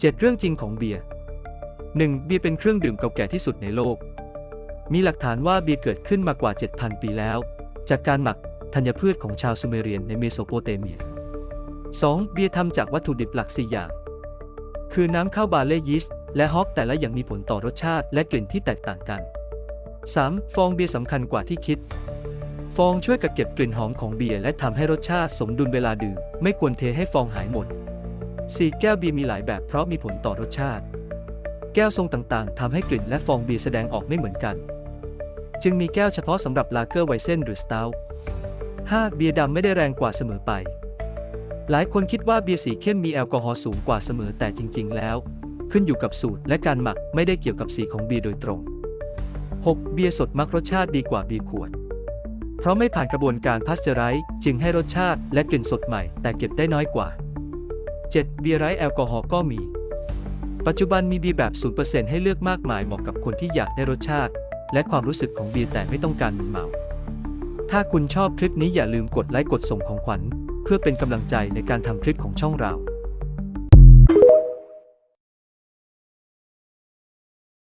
7 เรื่องจริงของเบียร์ 1. เบียร์เป็นเครื่องดื่มเก่าแก่ที่สุดในโลก มีหลักฐานว่าเบียร์เกิดขึ้นมากว่า 7,000 ปีแล้ว จากการหมักธัญพืชของชาวซูเมเรียนในเมโสโปเตเมีย 2. เบียร์ทำจากวัตถุดิบหลัก 4 อย่าง คือน้ำข้าวบาเล่ยีสต์และฮอปแต่ละอย่างมีผลต่อรสชาติและกลิ่นที่แตกต่างกัน 3. ฟองเบียร์สำคัญกว่าที่คิด ฟองช่วยกักเก็บกลิ่นหอมของเบียร์และทำให้รสชาติสมดุลเวลาดื่ม ไม่ควรเทให้ฟองหายหมด 4. แก้วเบียร์มีหลายแบบเพราะมีผลต่อรสชาติ แก้วทรงต่างๆทำให้กลิ่นและฟองเบียร์แสดงออกไม่เหมือนกัน จึงมีแก้วเฉพาะสำหรับลาเกอร์ไวเซนหรือสตา u 5. เบียร์ดำไม่ได้แรงกว่าเสมอไป หลายคนคิดว่าเบียร์สีเข้มมีแอลกอฮอล์สูงกว่าเสมอแต่จริง ๆ แล้ว ขึ้นอยู่กับสูตรและการหมักไม่ได้เกี่ยวกับสีของเบียร์โดยตรง 6. เบียร์สดมักรสชาติดีกว่าเบียร์ขวด เพราะไม่ผ่านกระบวนการพาสเจอไรส์จึงให้รสชาติและกลิ่นสดใหม่แต่เก็บได้น้อยกว่า 7. เบียร์ไร้แอลกอฮอล์ก็มี ปัจจุบันมีเบียร์แบบ 0%ให้เลือกมากมายเหมาะกับคนที่อยากได้รสชาติ และความรู้สึกของเบียร์แต่ไม่ต้องการมึนเมา ถ้าคุณชอบคลิปนี้อย่าลืมกดไลค์กดส่งของขวัญ เพื่อเป็นกำลังใจในการทำคลิปของช่องเรา